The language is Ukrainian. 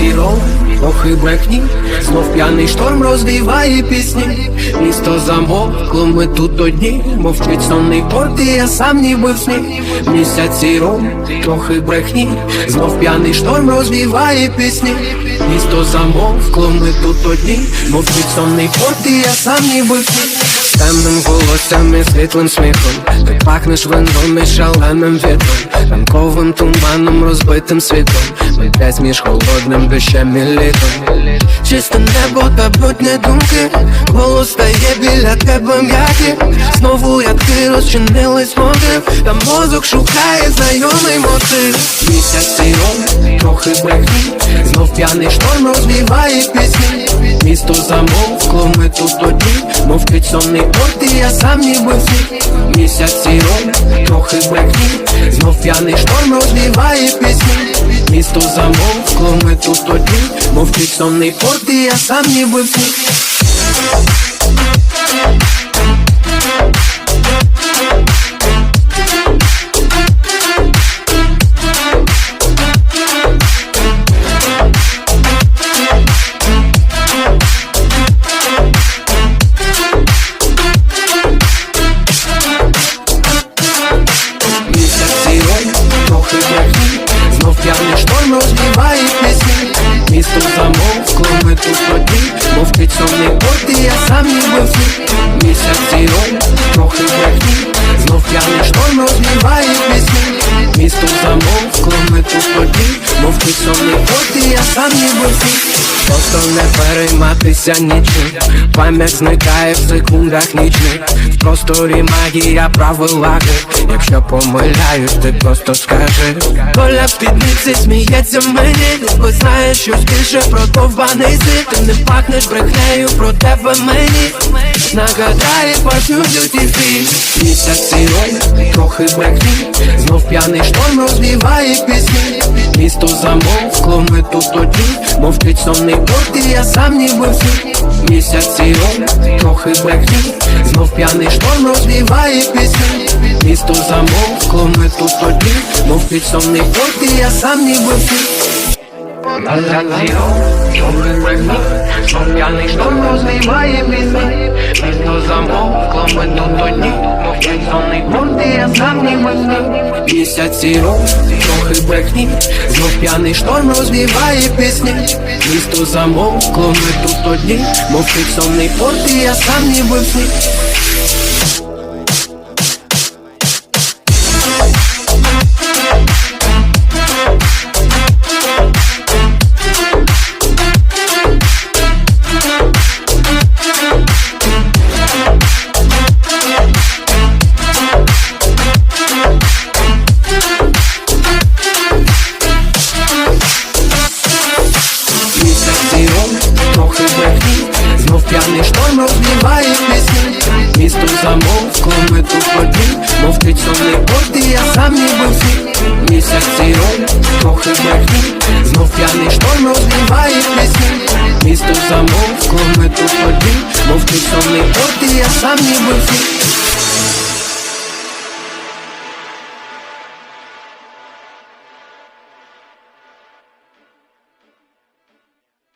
зірок, трохи брехні, знов п'яний шторм розвіває пісні. Місто замовкло, ми тут одні, мовчить сонний порт, і я сам ніби в сні. Місяць зірок, трохи брехні, знов п'яний шторм розвіває пісні. Місто замовкло, ми тут одні, мовчить сонний порт, і я сам ніби в сні. Темним волоссям і світлим сміхом. Ти пахнеш вином і шаленим вітром Ранковим туманом, розбитим світлом. Ми десь між холодним дощем і літом. Чисте небо та брудні думки Голос стає біля тебе м'який Знову ядки розчинились мотив Та мозок шукає знайомий мотив. Місяць сіром, трохи брехні Знов п'яний шторм розвіває пісні Місто замовкло, ми тут одні Мовчить сонний порт, і я сам ніби в Місяці роль, трохи брехні Знов п'яний шторм розвіває пісні. Місто замовкло, ми тут одні мов підсонний порт, і я сам ніби в тут одні мов сонний не і я сам ніби в сні Місяць сонний я сам ніби в Просто не перейматися нічим. Пам'ять зникає в секундах нічних. В просторі магія правила гри. Якщо помиляюсь, ти просто скажи. Доля в спідниці сміється мені. Бо знаєш щось більше про довбаний світ Ти не пахнеш брехнею про тебе мені. Нагадає парфюм duty free Місяць сірой, трохи брехні. Знов п'яний шторм розвіває пісні Місто замовкло, ми тут одні Мовчить сонний порт, і я сам ніби в сні Місяць сірой, трохи брехні Знов п'яний шторм розвіває пісні. Місто замовкло, ми тут одні Мовчить сонний порт, і я сам ніби в сні сірой, трохи брехні Знов п'яний шторм розвіває пісні. Місто замовкло, ми тут одні Мовчить сонний порт, і я сам не в сні Місяць сірой, трохи брехні. Знов п'яний шторм розбиває пісні. Місто замовкло, ми тут одні. Мовчить сонний порт, і я сам ніби в сні п'яний шторм розбиває пісні Місто замовкло, ми тут одні Мовчить сонний порт, і я сам ніби в сні Місяць сіром, трохи брехні. Знов п'яний шторм розбиває пісні Місто замовкло, ми тут одні Мовчить сонний порт, і я сам ніби в сні